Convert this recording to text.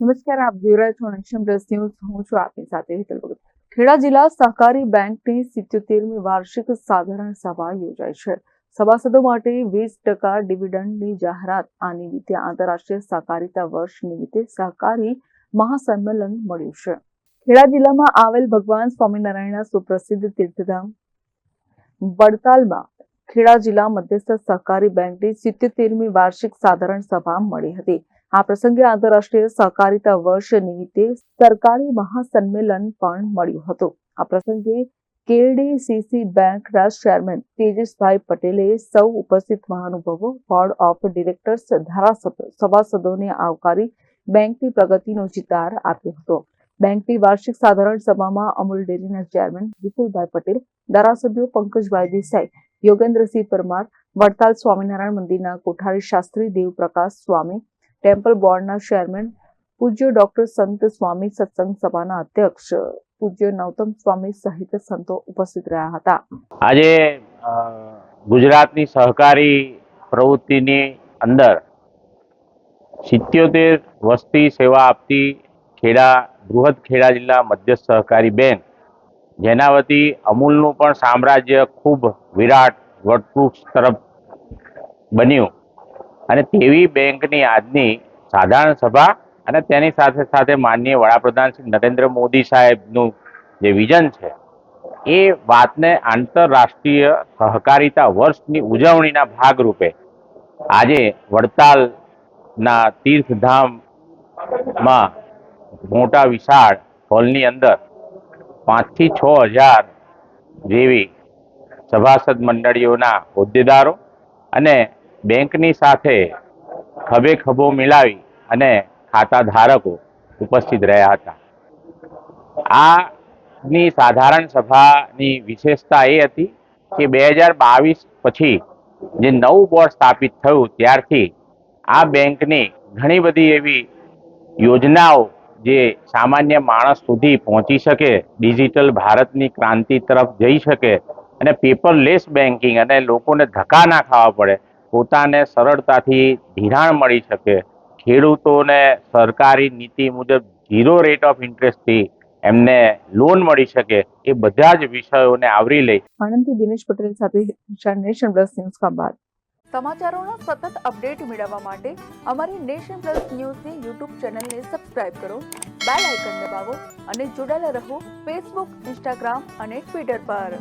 નમસ્કાર, આપ જોઈ છો નેશન પ્લસ ન્યૂઝ હું છું આપની સાથે હેતલ ભગત. ખેડા જિલ્લા સહકારી બેંકની સિત્યોતેરમી વાર્ષિક સાધારણ સભા યોજાઈ છે. સભાસદો માટે વીસ ટકા ડિવિડન્ડની જાહેરાત આ નિમિત્તે આંતરરાષ્ટ્રીય સહકારિતા વર્ષ નિમિત્તે સહકારી મહાસંમેલન મળ્યું છે. ખેડા જિલ્લામાં આવેલ ભગવાન સ્વામિનારાયણના સુપ્રસિદ્ધ તીર્થધામ વડતાલમાં ખેડા જિલ્લા મધ્યસ્થ સહકારી બેંકની સિત્યોતેરમી વાર્ષિક સાધારણ સભા મળી હતી. આ પ્રસંગે આંતરરાષ્ટ્રીય સહકારિતા વર્ષ નિમિત્તે સરકારી મહાસંમેલન પણ મળ્યું હતું. આ પ્રસંગે કેડીસીસી બેંકના ચેરમેન તેજસભાઈ પટેલે સૌ ઉપસ્થિત મહાનુભાવો, બોર્ડ ઓફ ડિરેક્ટર્સ, ધારાસભ્યો, સભાસદોને આવકારી બેંકની પ્રગતિનો ચિતાર આપ્યો હતો. બેંકની વાર્ષિક સાધારણ સભામાં અમૂલ ડેરીના ચેરમેન વિપુલભાઈ પટેલ, ધારાસભ્યો પંકજભાઈ દેસાઈ, યોગેન્દ્રસિંહ પરમાર, વડતાલ સ્વામિનારાયણ મંદિરના કોઠારી શાસ્ત્રી દેવપ્રકાશ સ્વામી ટેમ્પલ બોર્ડના ચેરમેન પૂજ્ય ડોક્ટર સંત સ્વામી સત્સંગ સભાના અધ્યક્ષ પૂજ્ય નવતમ સ્વામી સહિત સંતો ઉપસ્થિત રહ્યા હતા. આજે ગુજરાતની સહકારી પ્રવૃત્તિની અંદર સિત્યોતેર વસ્તી સેવા આપતી ખેડા, બૃહદ ખેડા જિલ્લા મધ્યસ્થ સહકારી બેંક, જેના વતી અમૂલનું પણ સામ્રાજ્ય ખૂબ વિરાટ, વટવૃક્ષ તરફ બન્યું. અને તેવી બેંકની આજની સાધારણ સભા અને તેની સાથે સાથે માનનીય વડાપ્રધાન શ્રી નરેન્દ્ર મોદી સાહેબનું જે વિઝન છે, એ વાતને આંતરરાષ્ટ્રીય સહકારિતા વર્ષની ઉજવણીના ભાગરૂપે આજે વડતાલના તીર્થધામમાં મોટા વિશાળ હોલની અંદર પાંચથી છ હજાર જેવી સભાસદ મંડળીઓના હોદ્દેદારો અને બેંકની સાથે ખભે ખભો મિલાવી અને ખાતા ધારકો ઉપસ્થિત રહ્યા હતા. આની સાધારણ સભાની વિશેષતા એ હતી કે બે હજાર બાવીસ પછી જે નવું બોર્ડ સ્થાપિત થયું ત્યારથી આ બેંકની ઘણી બધી એવી યોજનાઓ જે સામાન્ય માણસ સુધી પહોંચી શકે, ડિજિટલ ભારતની ક્રાંતિ તરફ જઈ શકે અને પેપરલેસ બેન્કિંગ અને લોકોને ધક્કા ના ખાવા પડે પોતાને સરળતાથી ધિરાણ મળી શકે. ખેડૂતોને સરકારી નીતિ મુજબ ઝીરો રેટ ઓફ ઇન્ટરેસ્ટથી એમને લોન મળી શકે એ બધા જ વિષયોને આવરી લઈ આણંદથી દિનેશ પટેલ સાથે નેશન પ્લસ ન્યૂઝ ખંભાત સમાચારોના સતત અપડેટ મેળવવા માટે અમારી નેશન પ્લસ ન્યૂઝની યુટ્યુબ ચેનલને સબસ્ક્રાઇબ કરો બેલ આઇકન દબાવો અને જોડાયેલા રહો ફેસબુક ઇન્સ્ટાગ્રામ અને ટ્વિટર પર.